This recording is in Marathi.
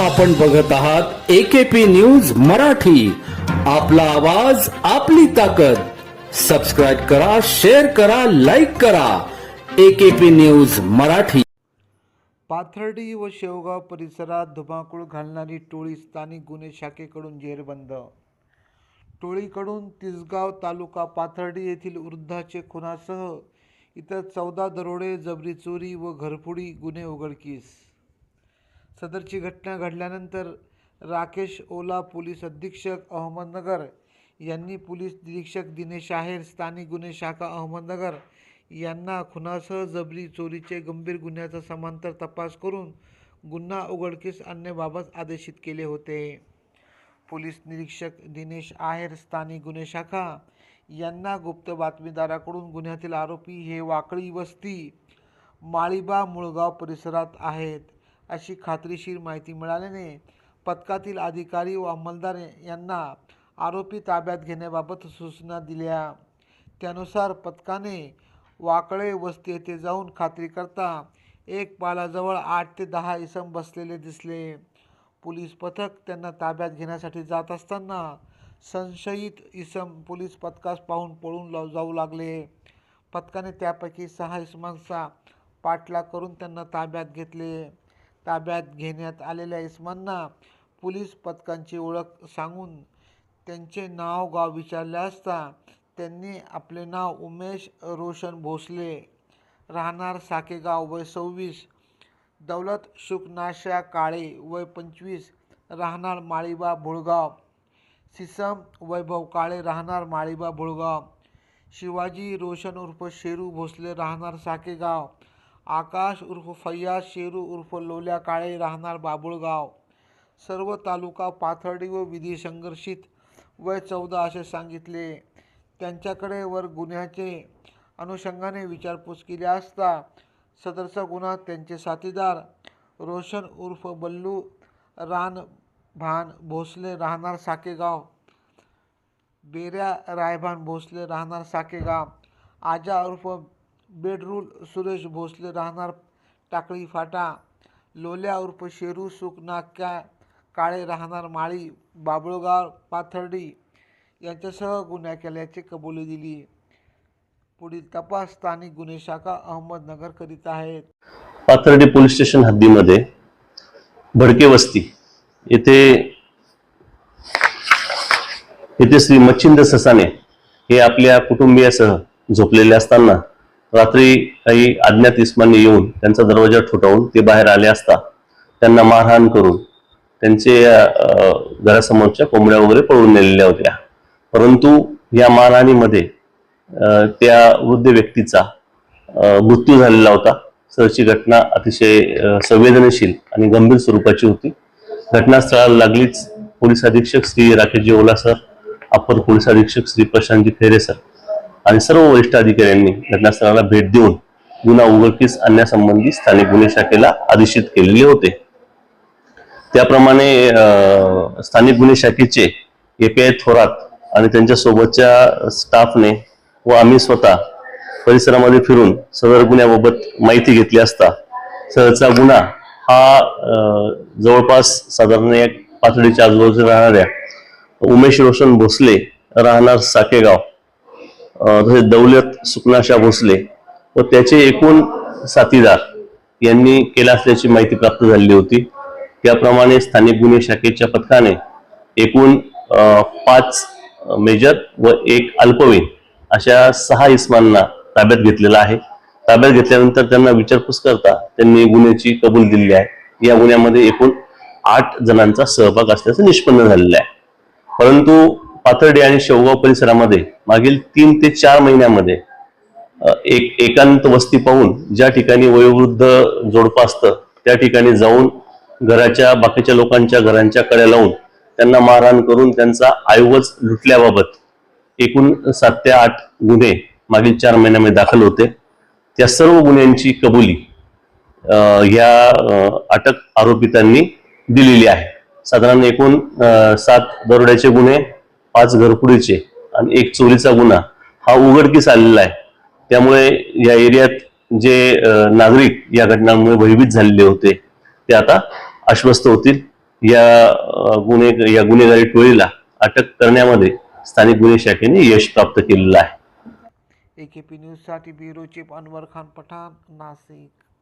आपण बघत आहात एकेपी न्यूज मराठी. आपला आवाज आपली ताकद. सबस्क्राईब करा शेअर करा लाईक करा. AKP news Marathi. पाथर्डी व शेवगाव परिसरात धुमाकूळ घालणारी टोळी स्थानिक गुन्हे शाखेकडून जेरबंद. टोळीकडून तिसगाव तालुका पाथर्डी येथील वृद्धाचे खुनासह इतर चौदा दरोडे जबरी चोरी व घरफोडी गुन्हे उघडकीस. सदरची घटना घडल्यानंतर राकेश ओला पोलीस अधीक्षक अहमदनगर यांनी पोलीस निरीक्षक दिनेश आहेर स्थानिक गुन्हे शाखा अहमदनगर यांना खुनासह जबरी चोरीचे गंभीर गुन्ह्याचा समांतर तपास करून गुन्हा उघडकीस आणण्याबाबत आदेशित केले होते. पोलीस निरीक्षक दिनेश आहेर स्थानिक गुन्हे शाखा यांना गुप्त बातमीदाराकडून गुन्ह्यातील आरोपी हे वाकळी वस्ती माळीबा मुळगाव परिसरात आहेत. अशी खात्रीशीर माहिती मिळाल्याने पथकातील अधिकारी व अंमलदार यांना आरोपी ताब्यात घेण्याबाबत सूचना दिल्या. त्यानुसार पथकाने वाकळे वस्ती येथे जाऊन खात्री करता एक पालाजवळ आठ ते दहा इसम बसलेले दिसले. पोलीस पथक त्यांना ताब्यात घेण्यासाठी जात असताना संशयित इसम पोलीस पथकास पाहून पळून लाव- जाऊ लागले. पथकाने त्यापैकी सहा इसमांचा पाठलाग करून त्यांना ताब्यात घेतले. ताब्यात घेण्यात आलेल्या इसमांना पोलीस पथकांची ओळख सांगून त्यांचे नाव गाव विचारले असता त्यांनी आपले नाव उमेश रोशन भोसले राहणार साकेगाव वय सव्वीस दौलत शुकनाशा काळे वय पंचवीस राहणार माळीबा भुळगाव सिसम वैभव काळे राहणार माळीबा भुळगाव शिवाजी रोशन उर्फ शेरू भोसले राहणार साकेगाव आकाश उर्फ फैयाज शेरू उर्फ लोल्या काळे राहणार बाबुळगाव. सर्व तालुका पाथर्डी व विधी संघर्षित वय चौदा असे सांगितले. त्यांच्याकडे वर गुन्ह्याचे अनुषंगाने विचारपूस केली असता सदरचा गुन्हा त्यांचे साथीदार रोशन उर्फ बल्लू रान भान भोसले राहणार साकेगाव. बेऱ्या रायभान भोसले राहणार साकेगाव. आजा उर्फ बेडरूल सुरेश भोसले राहणार टाकळी फाटा लोल्या उर्फ शेरू सुकनाक्या काळे राहणार माळी बाबळगाव पाथर्डी यांच्यासह गुन्हा केल्याची कबुली दिली. पुढील तपास स्थानिक गुन्हे शाखा अहमदनगर करीत आहेत. पाथर्डी पोलीस स्टेशन हद्दीमध्ये भडके वस्ती येथे येथे श्री मच्छिंद ससाने हे आपल्या कुटुंबियासह झोपलेले असताना रात्री काही अज्ञात इस्मांनी येऊन त्यांचा दरवाजा ठोठावून ते बाहेर आले असता त्यांना मारहाण करून त्यांचे घरासमोरच्या कोंबड्या वगैरे पळून नेलेल्या होत्या. परंतु या मारहाणीमध्ये त्या वृद्ध व्यक्तीचा मृत्यू झालेला होता. सरची घटना अतिशय संवेदनशील आणि गंभीर स्वरूपाची होती. घटनास्थळाला लागलीच पोलीस अधीक्षक Shri Rakeshji Ola sir upper police अधीक्षक श्री प्रशांतजी खैरे सर. आणि सर्व वरिष्ठ अधिकाऱ्यांनी घटनास्थळाला भेट देऊन गुन्हा उघडकीस आणण्यासंबंधी स्थानिक गुन्हे शाखेला आदेशित केलेले होते. त्याप्रमाणे स्थानिक गुन्हे शाखेचे एपीआय थोरात आणि त्यांच्या सोबतच्या स्टाफने व आम्ही स्वतः परिसरामध्ये फिरून सदर गुन्ह्याबाबत माहिती घेतली असता सदरचा गुन्हा हा जवळपास साधारण एक पातळीच्या आजूबाजूला राहणाऱ्या उमेश रोशन भोसले राहणार साकेगाव अं, दौलत सुकनाशा भोसले व त्याचे एकूण साथीदार यांनी केला असल्याची माहिती प्राप्त झालेली होती. त्याप्रमाणे स्थानिक गुन्हे शाखेच्या पथकाने एकूण पाच मेजर व एक अल्पवयीन अशा सहा इस्मांना ताब्यात घेतलेला आहे. ताब्यात घेतल्यानंतर त्यांना विचारपूस करता त्यांनी गुन्ह्याची कबूल दिलेली आहे. या गुन्ह्यामध्ये एकूण आठ जणांचा सहभाग असल्याचं निष्पन्न झालेलं आहे. परंतु पाथर्डी आणि शेवगाव परिसरामध्ये मागील तीन ते चार महिन्यामध्ये एक एकांत वस्ती पाहून ज्या ठिकाणी वयोवृद्ध जोडपं असतं त्या ठिकाणी जाऊन घराच्या बाकीच्या लोकांच्या घरांच्या कड्या लावून त्यांना मारहाण करून त्यांचा आयोगच लुटल्याबाबत एकूण सात ते आठ गुन्हे मागील चार महिन्यामध्ये दाखल होते. त्या सर्व गुन्ह्यांची कबुली ह्या अटक आरोपितांनी दिलेली आहे. साधारण एकूण सात दरोड्याचे गुन्हे पाच घरपुडीचे आणि एक चोरीचा गुन्हा हा उघडकीस आलेला आहे. त्यामुळे या एरियात जे नागरिक या घटनांमुळे भयभीत झालेले होते ते आता आश्वस्त होतील. या गुन्हे या गुन्हेगारी टोळीला अटक करण्यामध्ये स्थानिक गुन्हे शाखेने यश प्राप्त केलेलं आहे. A K P bureau chief Anwar Khan Pathan Nashik.